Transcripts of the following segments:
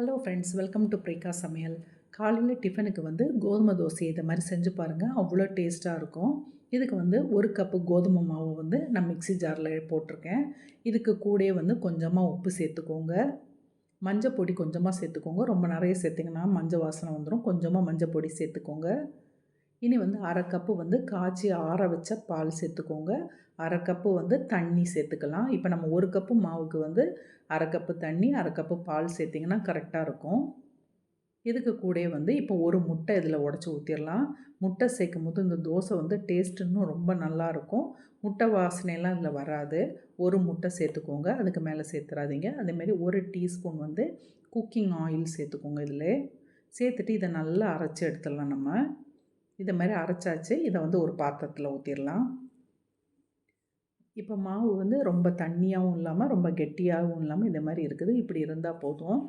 Hello friends welcome to பிரேக்கா சமையல் காலையில் டிஃபனுக்கு வந்து கோதுமை தோசை இதை மாதிரி செஞ்சு பாருங்கள் அவ்வளோ டேஸ்ட்டாக இருக்கும். இதுக்கு வந்து ஒரு கப்பு கோதுமை மாவு வந்து நான் மிக்ஸி ஜாரில் போட்டிருக்கேன். இதுக்கு கூடயே வந்து கொஞ்சமாக உப்பு சேர்த்துக்கோங்க. மஞ்சள் பொடி கொஞ்சமாக சேர்த்துக்கோங்க. ரொம்ப நிறைய சேர்த்திங்கன்னா மஞ்சள் வாசனை வந்துடும் கொஞ்சமாக மஞ்சள் பொடி சேர்த்துக்கோங்க. இனி வந்து அரை கப்பு வந்து காய்ச்சி ஆற வச்ச பால் சேர்த்துக்கோங்க. அரை கப்பு வந்து தண்ணி சேர்த்துக்கலாம். இப்போ நம்ம ஒரு கப்பு மாவுக்கு வந்து அரை கப்பு தண்ணி அரை கப்பு பால் சேர்த்திங்கன்னா கரெக்டாக இருக்கும். இதுக்கு கூட வந்து இப்போ ஒரு முட்டை இதில் உடச்சி ஊற்றிடலாம் முட்டை சேர்க்கும் போது இந்த தோசை வந்து டேஸ்ட் இன்னும் ரொம்ப நல்லாயிருக்கும் முட்டை வாசனையெல்லாம் இதில் வராது. ஒரு முட்டை சேர்த்துக்கோங்க. அதுக்கு மேலே சேர்த்துறாதீங்க. அதேமாரி ஒரு டீஸ்பூன் வந்து குக்கிங் ஆயில் சேர்த்துக்கோங்க இதில். சேர்த்துட்டு இதை நல்லா அரைச்சி எடுத்துடலாம் நம்ம. இதை மாதிரி அரைச்சாச்சு. இதை வந்து ஒரு பாத்திரத்தில் ஊற்றிடலாம் இப்போ மாவு வந்து ரொம்ப தண்ணியாகவும் இல்லாமல் ரொம்ப கெட்டியாகவும் இல்லாமல் இந்த மாதிரி இருக்குது. இப்படி இருந்தால் போதும்.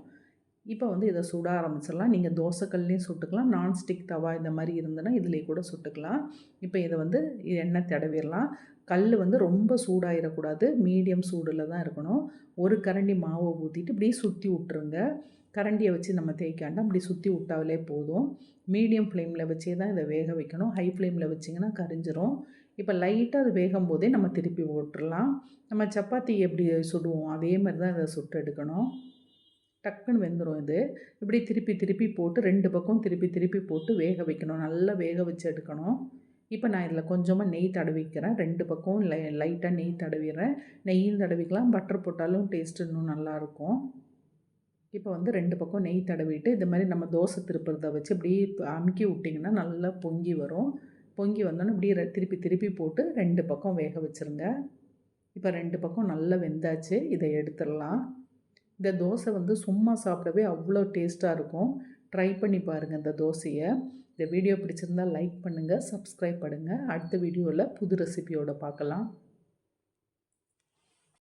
இப்போ வந்து இதை சுட ஆரம்பிச்சிடலாம். நீங்கள் தோசைக்கல்லையும் சுட்டுக்கலாம். நான்ஸ்டிக் தவா இந்த மாதிரி இருந்ததுன்னா இதிலே கூட சுட்டுக்கலாம். இப்போ இதை வந்து எண்ணெய் தடவிடலாம் கல் வந்து ரொம்ப சூடாயிடக்கூடாது மீடியம் சூடில் தான் இருக்கணும். ஒரு கரண்டி மாவை ஊற்றிட்டு இப்படியே சுற்றி விட்ருங்க கரண்டியை வச்சு நம்ம தேய்க்காண்டா அப்படி சுற்றி விட்டாலே போதும். மீடியம் ஃப்ளேமில் வச்சே தான் இதை வேக வைக்கணும். ஹை ஃப்ளேமில் வச்சிங்கன்னா கரிஞ்சிரும். இப்போ லைட்டாக அது வேகும் போதே நம்ம திருப்பி போட்டுடலாம் நம்ம சப்பாத்தி எப்படி சுடுவோம்? அதே மாதிரி தான் இதை சுட்டு எடுக்கணும். டக்குன்னு வெந்துடும் இது. இப்படி திருப்பி திருப்பி போட்டு ரெண்டு பக்கம் திருப்பி திருப்பி போட்டு வேக வைக்கணும். நல்லா வேக வச்சு எடுக்கணும். இப்போ நான் இதில் கொஞ்சமாக நெய் தடவிக்கிறேன். ரெண்டு பக்கம் லை லைட்டாக நெய் தடவிடுறேன். நெய்யும் தடவிக்கலாம். பட்டர் போட்டாலும் டேஸ்ட் இன்னும் நல்லாயிருக்கும் இப்போ வந்து ரெண்டு பக்கம் நெய் தடவிட்டு இது மாதிரி நம்ம தோசை திருப்புறத வச்சு இப்படி அமுக்கி விட்டிங்கன்னா நல்லா பொங்கி வரும். பொங்கி வந்தோன்னே இப்படியே திருப்பி திருப்பி போட்டு ரெண்டு பக்கம் வேக வச்சுருங்க. இப்போ ரெண்டு பக்கம் நல்லா வெந்தாச்சு இதை எடுத்துடலாம். இந்த தோசை வந்து சும்மா சாப்பிடவே அவ்வளோ டேஸ்ட்டாக இருக்கும். ட்ரை பண்ணி பாருங்கள் இந்த தோசையை. இந்த வீடியோ பிடிச்சிருந்தால் லைக் பண்ணுங்கள் சப்ஸ்கிரைப் பண்ணுங்கள் அடுத்த வீடியோவில் புது ரெசிபியோடு பார்க்கலாம்.